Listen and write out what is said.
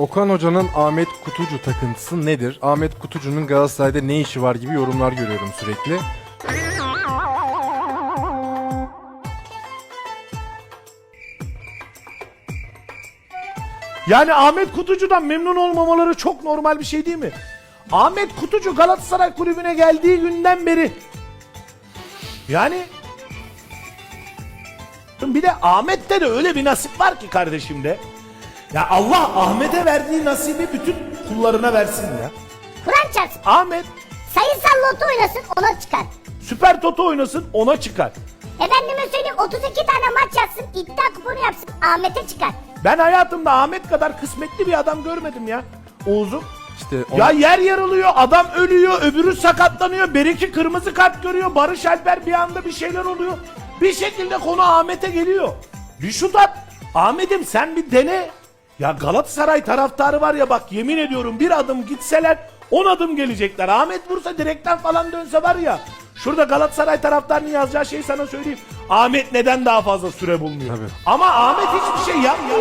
Okan Hoca'nın Ahmet Kutucu takıntısı nedir? Ahmet Kutucu'nun Galatasaray'da ne işi var gibi yorumlar görüyorum sürekli. Yani Ahmet Kutucu'dan memnun olmamaları çok normal bir şey değil mi? Ahmet Kutucu Galatasaray kulübüne geldiği günden beri yani bir de Ahmet'te de öyle bir nasip var ki kardeşimde. Ya Allah Ahmet'e verdiği nasibi bütün kullarına versin ya. Kur'an çarpsın. Ahmet Sayısal loto oynasın ona çıkar. Süper Toto oynasın ona çıkar. Efendime söyleyeyim 32 tane maç yapsın iddia kuponu yapsın Ahmet'e çıkar. Ben hayatımda Ahmet kadar kısmetli bir adam görmedim ya. Oğuz'um. İşte Ya ona- yer yarılıyor, adam ölüyor, öbürü sakatlanıyor, Beriki kırmızı kart görüyor, Barış Alper bir anda bir şeyler oluyor. Bir şekilde konu Ahmet'e geliyor. Bir şut at. Ahmet'im sen bir dene. Ya Galatasaray taraftarı var ya bak yemin ediyorum bir adım gitseler 10 adım gelecekler. Ahmet vursa direkten falan dönse var ya. Şurada Galatasaray taraftarının yazacağı şeyi sana söyleyeyim. Ahmet neden daha fazla süre bulmuyor? Tabii. Ama Ahmet hiçbir şey yapmıyor.